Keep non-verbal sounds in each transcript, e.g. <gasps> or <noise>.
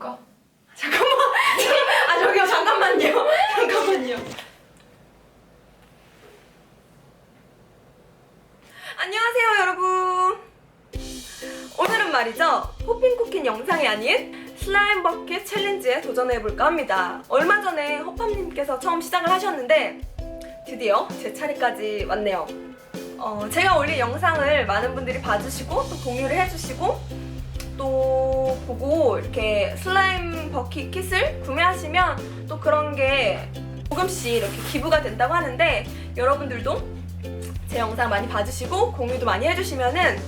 해볼까? 잠깐만. <laughs> 아 저기요 잠깐만요. 잠깐만요. 안녕하세요 여러분. 오늘은 말이죠 호핑 쿠킹 영상이 아닌 슬라임 버킷 챌린지에 도전해 볼까 합니다. 얼마 전에 허팝님께서 처음 시작을 하셨는데 드디어 제 차례까지 왔네요. 어, 제가 올린 영상을 많은 분들이 봐주시고 또 공유를 해주시고 또 보고 이렇게 슬라임 버킷 킷을 구매하시면 또 그런 게 조금씩 이렇게 기부가 된다고 하는데 여러분들도 제 영상 많이 봐주시고 공유도 많이 해주시면은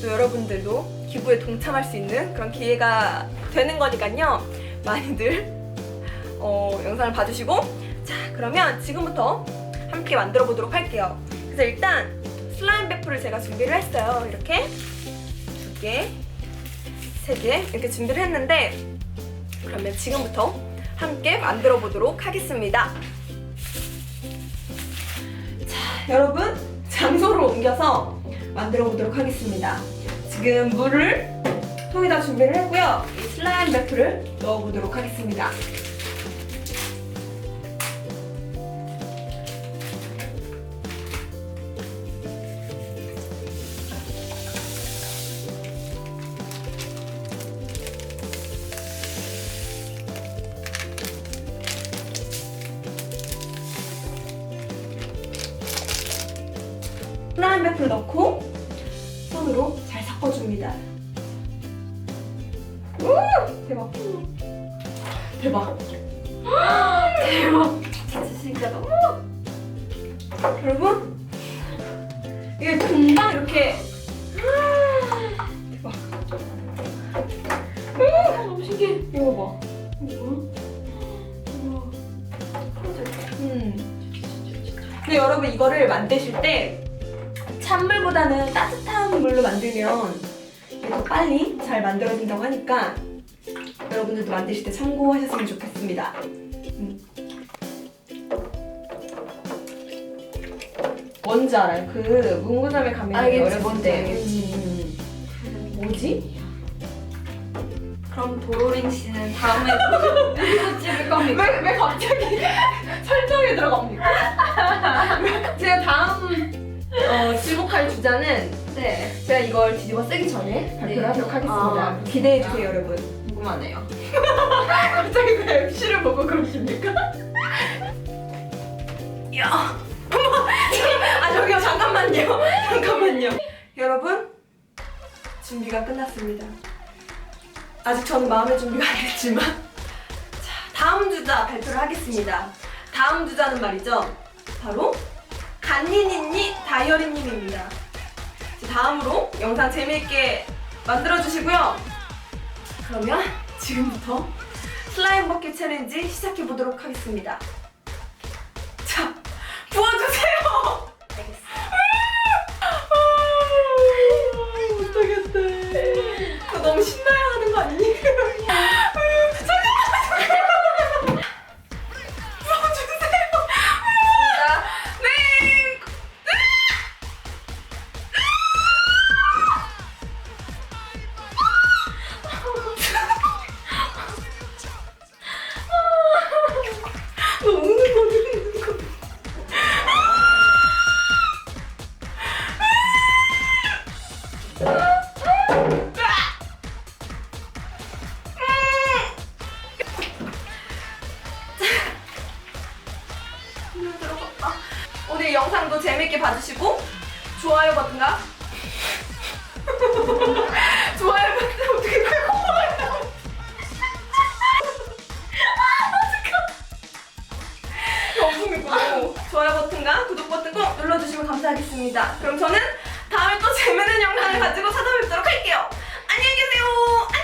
또 여러분들도 기부에 동참할 수 있는 그런 기회가 되는 거니까요. 많이들 어, 영상을 봐주시고. 자 그러면 지금부터 함께 만들어 보도록 할게요. 그래서 일단 슬라임 베프를 제가 준비를 했어요. 이렇게 두 개, 세개 이렇게 준비를 했는데 그러면 지금부터 함께 만들어 보도록 하겠습니다. 자, 여러분 장소로 옮겨서 만들어 보도록 하겠습니다. 지금 물을 통에다 준비를 했고요. 이 슬라임 베프를 넣어 보도록 하겠습니다. 슬라임 베프를 넣고 손으로 잘 섞어줍니다. 우! 대박. 대박. <gasps> 대박. 진짜 너무. 여러분, 이게 금방 이렇게. <gasps> 대박. 우! 너무 신기해. 이거 봐. 음. 근데 여러분 이거를 만드실 때 찬물보다는 따뜻한 물로 만들면 이게 더 빨리 잘 만들어진다고 하니까 여러분들도 만드실 때 참고하셨으면 좋겠습니다. 음. 뭔지 알아요? 그 문구점에 가면 알겠지, 뭔지 때. 알겠지. 음. 뭐지? 그럼 도로린 씨는 다음에 <laughs> 어디서 찍을 겁니까? 왜, 왜 갑자기 <laughs> 설정에 들어갑니까? 지목할 주자는 네. 제가 이걸 뒤집어 쓰기 전에 발표를 네. 하도록 하겠습니다. 아, 기대해 주세요, 여러분. 궁금하네요. <laughs> 갑자기 왜 MC를 보고 그러십니까? <laughs> 야, 아 저기요 잠깐만요, <laughs> 잠깐만요. 여러분 준비가 끝났습니다. 아직 저는 마음의 준비가 안 됐지만 자 다음 주자 발표를 하겠습니다. 다음 주자는 말이죠, 바로 간니니니 다이어리님입니다. 자, 다음으로 영상 재미있게 만들어 주시고요. 그러면 지금부터 슬라임 버킷 챌린지 시작해 보도록 하겠습니다. 너? 우는 거. 재밌게 봐주시고 좋아요 버튼과 <laughs> 좋아요 버튼 봐주시면 감사하겠습니다. 그럼 저는 다음에 또 재밌는 영상을 가지고 찾아뵙도록 할게요. 안녕히 계세요.